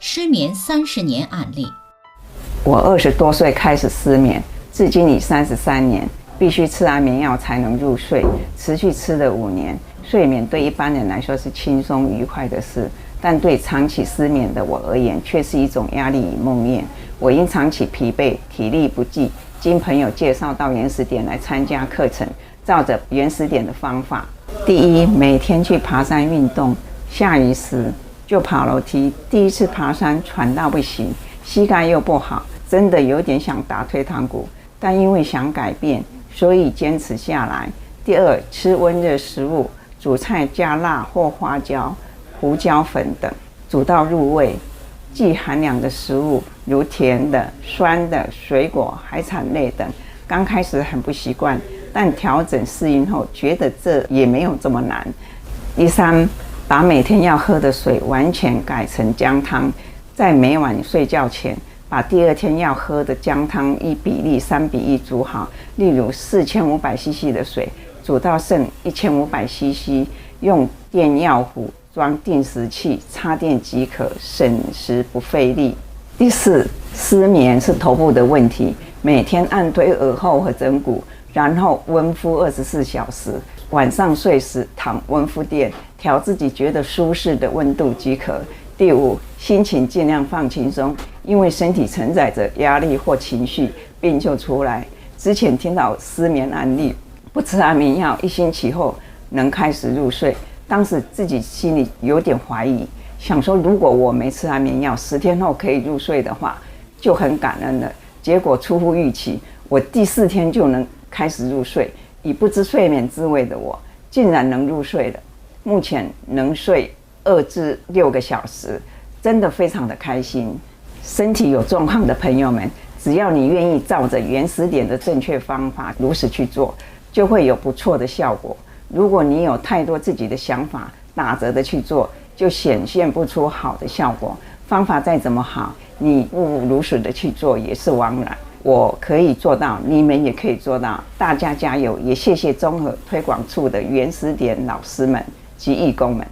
失眠三十年案例。我二十多岁开始失眠，至今已三十三年，必须吃安眠药才能入睡，持续吃了五年。睡眠对一般人来说是轻松愉快的事，但对长期失眠的我而言，却是一种压力与梦魇。我因长期疲惫、体力不济，经朋友介绍到原始点来参加课程，照着原始点的方法，第一，每天去爬山运动，下雨时就爬楼梯。第一次爬山喘到不行，膝盖又不好，真的有点想打退堂鼓，但因为想改变，所以坚持下来。第二，吃温热食物。煮菜加辣或花椒、胡椒粉等，煮到入味。忌寒凉的食物，如甜的、酸的、水果、海产类等。刚开始很不习惯，但调整适应后，觉得这也没有这么难。第三，把每天要喝的水完全改成姜汤，在每晚睡觉前，把第二天要喝的姜汤一比例三比一煮好。例如四千五百 CC 的水。煮到剩一千五百 CC，用电药壶装定时器插电即可，省时不费力。第四，失眠是头部的问题，每天按推耳后和枕骨，然后温敷二十四小时。晚上睡时躺温敷垫，调自己觉得舒适的温度即可。第五，心情尽量放轻松，因为身体承载着压力或情绪，病就出来。之前听到失眠案例。不吃安眠药，一星期后能开始入睡。当时自己心里有点怀疑，想说如果我没吃安眠药，十天后可以入睡的话，就很感恩了。结果出乎预期，我第四天就能开始入睡。已不知睡眠滋味的我，竟然能入睡了。目前能睡二至六个小时，真的非常的开心。身体有状况的朋友们，只要你愿意照着原始点的正确方法如实去做。就会有不错的效果。如果你有太多自己的想法，打折的去做，就显现不出好的效果。方法再怎么好，你不如实的去做也是枉然。我可以做到，你们也可以做到。大家加油！也谢谢综合推广处的原始点老师们及义工们。